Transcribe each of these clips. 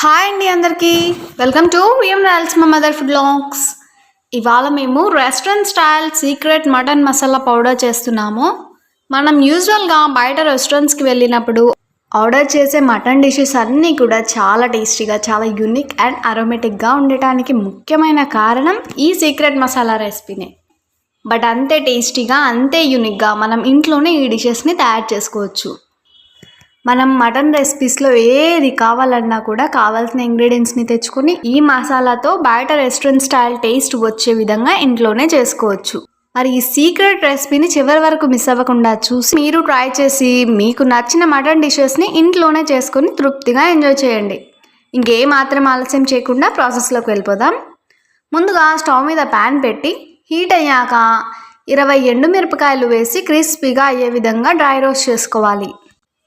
Hi అండి అందరికీ. Welcome to VM Royals మా మదర్ ఫుడ్ లాంగ్స్ ఇవాళ మేము restaurant style secret mutton masala powder చేస్తున్నాము. మనం యూజువల్గా బయట రెస్టారెంట్స్కి వెళ్ళినప్పుడు ఆర్డర్ చేసే మటన్ డిషెస్ అన్నీ కూడా చాలా టేస్టీగా చాలా యూనిక్ అండ్ అరోమేటిక్గా ఉండటానికి ముఖ్యమైన కారణం ఈ సీక్రెట్ మసాలా రెసిపీనే బట్ అంతే టేస్టీగా అంతే యూనిక్గా మనం ఇంట్లోనే ఈ డిషెస్ని తయారు చేసుకోవచ్చు. మనం మటన్ రెసిపీస్లో ఏది కావాలన్నా కూడా కావాల్సిన ఇంగ్రీడియంట్స్ని తెచ్చుకొని ఈ మసాలాతో బయట రెస్టారెంట్ స్టైల్ టేస్ట్ వచ్చే విధంగా ఇంట్లోనే చేసుకోవచ్చు. మరి ఈ సీక్రెట్ రెసిపీని చివరి వరకు మిస్ అవ్వకుండా చూసి మీరు ట్రై చేసి మీకు నచ్చిన మటన్ డిషెస్ని ఇంట్లోనే చేసుకొని తృప్తిగా ఎంజాయ్ చేయండి. ఇంకే మాత్రం ఆలస్యం చేయకుండా ప్రాసెస్లోకి వెళ్ళిపోదాం. ముందుగా స్టవ్ మీద ప్యాన్ పెట్టి హీట్ అయ్యాక ఇరవై ఎండుమిరపకాయలు వేసి క్రిస్పీగా అయ్యే విధంగా డ్రై రోస్ట్ చేసుకోవాలి.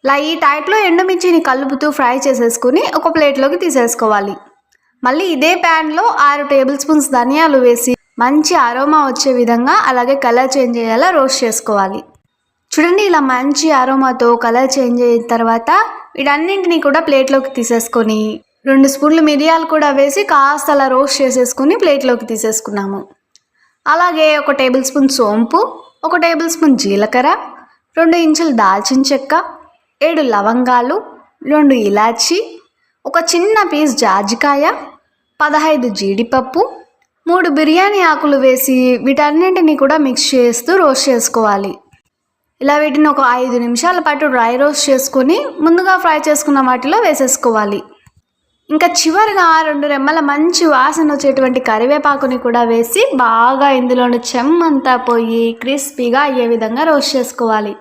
ఇలా ఈ టైప్లో ఎండుమిర్చిని కలుపుతూ ఫ్రై చేసేసుకుని ఒక ప్లేట్లోకి తీసేసుకోవాలి. మళ్ళీ ఇదే ప్యాన్లో ఆరు టేబుల్ స్పూన్స్ ధనియాలు వేసి మంచి అరోమా వచ్చే విధంగా అలాగే కలర్ చేంజ్ అయ్యేలా రోస్ట్ చేసుకోవాలి. చూడండి ఇలా మంచి అరోమాతో కలర్ చేంజ్ అయిన తర్వాత వీటన్నింటినీ కూడా ప్లేట్లోకి తీసేసుకొని రెండు స్పూన్లు మిరియాలు కూడా వేసి కాస్త అలా రోస్ట్ చేసేసుకుని ప్లేట్లోకి తీసేసుకున్నాము. అలాగే ఒక టేబుల్ స్పూన్ సోంపు ఒక టేబుల్ స్పూన్ జీలకర్ర రెండు ఇంచులు దాల్చిన చెక్క ఏడు లవంగాలు రెండు ఇలాచి ఒక చిన్న పీస్ జాజికాయ పదహైదు జీడిపప్పు మూడు బిర్యానీ ఆకులు వేసి వీటన్నింటినీ కూడా మిక్స్ చేస్తూ రోస్ట్ చేసుకోవాలి. ఇలా వీటిని ఒక ఐదు నిమిషాల పాటు డ్రై రోస్ట్ చేసుకొని ముందుగా ఫ్రై చేసుకున్న వాటిలో వేసేసుకోవాలి. ఇంకా చివరిగా రెండు రెమ్మల మంచి వాసన వచ్చేటువంటి కరివేపాకుని కూడా వేసి బాగా ఇందులోని చెమ్మంతా పోయి క్రిస్పీగా అయ్యే విధంగా రోస్ట్ చేసుకోవాలి.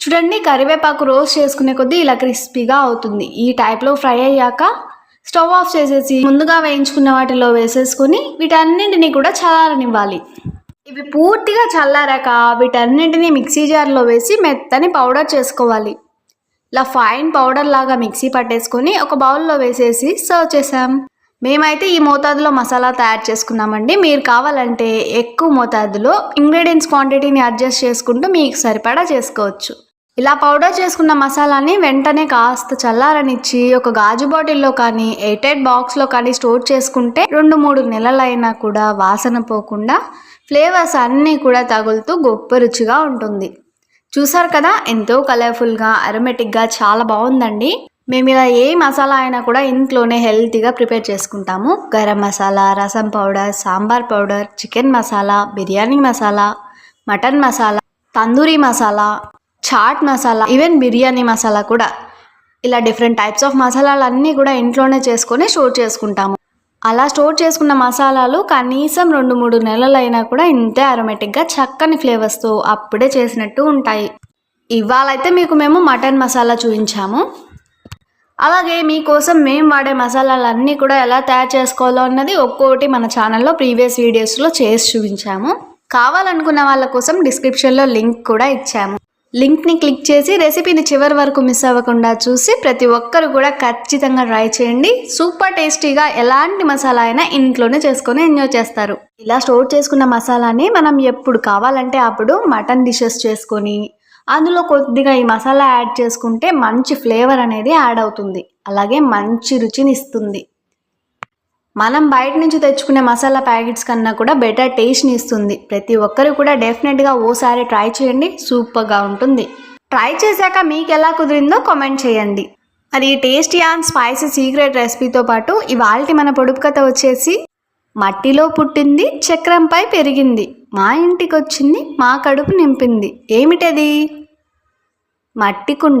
చూడండి కరివేపాకు రోస్ట్ చేసుకునే కొద్దీ ఇలా క్రిస్పీగా అవుతుంది. ఈ టైప్లో ఫ్రై అయ్యాక స్టవ్ ఆఫ్ చేసేసి ముందుగా వేయించుకున్న వాటిలో వేసేసుకొని వీటన్నింటినీ కూడా చల్లారనివ్వాలి. ఇవి పూర్తిగా చల్లారాక వీటన్నింటినీ మిక్సీ జార్లో వేసి మెత్తని పౌడర్ చేసుకోవాలి. ఇలా ఫైన్ పౌడర్ లాగా మిక్సీ పట్టేసుకొని ఒక బౌల్లో వేసేసి సర్వ్ చేసాం మేమైతే ఈ మోతాదులో మసాలా తయారు చేసుకున్నామండి. మీరు కావాలంటే ఎక్కువ మోతాదులో ఇంగ్రీడియంట్స్ క్వాంటిటీని అడ్జస్ట్ చేసుకుంటూ మీకు సరిపడా చేసుకోవచ్చు. ఇలా పౌడర్ చేసుకున్న మసాలాని వెంటనే కాస్త చల్లారనిచ్చి ఒక గాజు బాటిల్లో కానీ ఎయిటెడ్ బాక్స్లో కానీ స్టోర్ చేసుకుంటే రెండు మూడు నెలలైనా కూడా వాసన పోకుండా ఫ్లేవర్స్ అన్నీ కూడా తగులుతూ గొప్ప రుచిగా ఉంటుంది. చూసారు కదా? ఎంతో కలర్ఫుల్గా అరోమెటిక్గా చాలా బాగుందండి. మేము ఇలా ఏ మసాలా అయినా కూడా ఇంట్లోనే హెల్తీగా ప్రిపేర్ చేసుకుంటాము. Garam masala rasam powder sambar powder chicken masala biryani masala mutton masala tandoori masala chaat masala even biryani masala కూడా. ఇలా డిఫరెంట్ టైప్స్ ఆఫ్ మసాలాలు అన్నీ కూడా ఇంట్లోనే చేసుకొని స్టోర్ చేసుకుంటాము. అలా స్టోర్ చేసుకున్న మసాలాలు కనీసం రెండు మూడు నెలలైనా కూడా ఇంతే అరోమేటిక్గా చక్కని ఫ్లేవర్స్తో అప్పుడే చేసినట్టు ఉంటాయి. ఇవాళైతే మీకు మేము మటన్ మసాలా చూపించాము. అలాగే మీకోసం మేము వాడే మసాలాలన్నీ కూడా ఎలా తయారు చేసుకోవాలో అన్నది ఒక్కొక్కటి మన ఛానల్లో ప్రీవియస్ వీడియోస్లో చేసి చూపించాము. కావాలనుకున్న వాళ్ళ కోసం డిస్క్రిప్షన్లో లింక్ కూడా ఇచ్చాము. లింక్ని క్లిక్ చేసి రెసిపీని చివరి వరకు మిస్ అవ్వకుండా చూసి ప్రతి ఒక్కరు కూడా ఖచ్చితంగా ట్రై చేయండి. సూపర్ టేస్టీగా ఎలాంటి మసాలా అయినా ఇంట్లోనే చేసుకొని ఎంజాయ్ చేస్తారు. ఇలా స్టోర్ చేసుకున్న మసాలాని మనం ఎప్పుడు కావాలంటే అప్పుడు మటన్ డిషెస్ చేసుకొని అందులో కొద్దిగా ఈ మసాలా యాడ్ చేసుకుంటే మంచి ఫ్లేవర్ అనేది యాడ్ అవుతుంది. అలాగే మంచి రుచిని ఇస్తుంది. మనం బయట నుంచి తెచ్చుకునే మసాలా ప్యాకెట్స్ కన్నా కూడా బెటర్ టేస్ట్ని ఇస్తుంది. ప్రతి ఒక్కరు కూడా డెఫినెట్గా ఓసారి ట్రై చేయండి. సూపర్గా ఉంటుంది. ట్రై చేశాక మీకు ఎలా కుదిరిందో కామెంట్ చేయండి. మరి ఈ టేస్టీ అండ్ స్పైసీ సీక్రెట్ రెసిపీతో పాటు ఇవాళ మన పొడుపు కథ వచ్చేసి మట్టిలో పుట్టింది చక్రంపై పెరిగింది. మా ఇంటికి వచ్చింది మా కడుపు నింపింది. ఏమిటది? మట్టి కుండ.